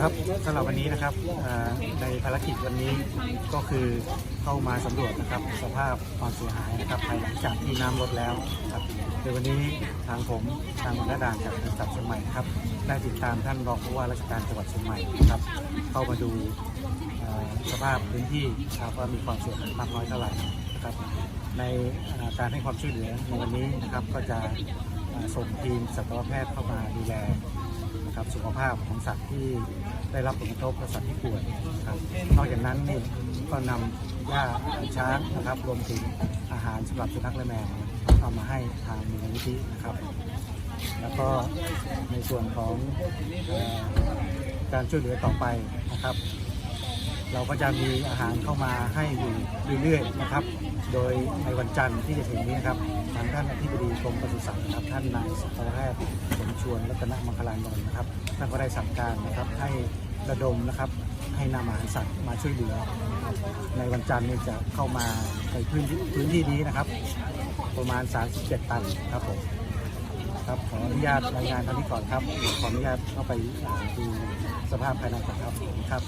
ครับสำหรับวันนี้นะครับในภารกิจวันนี้ก็คือเข้ามาสำรวจนะครับ สภาพความเสียหายนะครับภายหลังจากที่น้ำลดแล้วครับโดยวันนี้ทางผมทางหัวหน้าด่านจากจังหวัดเชียงใหม่ครับได้ติดตามท่านรองผู้ว่าราชการจังหวัดเชียงใหม่นะครับ เข้ามาดูสภาพพื้นที่ครับว่ามีความเสียหายมากน้อยเท่าไหร่นะครับ ในการให้ความช่วยเหลือในวันนี้นะครับก็จะ ส่งทีมสัตวแพทย์เข้ามาดูแลนะครับสุขภาพของสัตว์ที่ได้รับผลกระทบและสัตว์ที่ป่วยนะครับนอกจากนั้นนี่ก็นำหญ้าช้างนะครับรวมถึงอาหารสำหรับสุนัขและแมวเอามาให้ทางมูลนิธินะครับ แล้วก็ในส่วนของการช่วยเหลือต่อไปนะครับ เราก็จะมีอาหารเข้ามาให้อยู่เรื่อยๆนะครับ โดยในวันจันทร์ที่จะถึงนี้นะครับทางท่านอธิบดีกรมปศุสัตว์นะครับท่านนายสัตวแพทย์สมชวนรัตนมังคลานนท์นะครับท่านก็ได้สั่งการนะครับให้ระดมนะครับให้นำอาหารสัตว์มาช่วยเหลือ ในวันจันทร์นี้จะเข้ามาในพื้นที่พื้นที่นี้นะครับ ประมาณ 37 ตันครับผมครับขออนุญาตรายงานท่านี้ก่อนครับ ขออนุญาตเข้าไปดูสภาพภายในก่อนครับครับ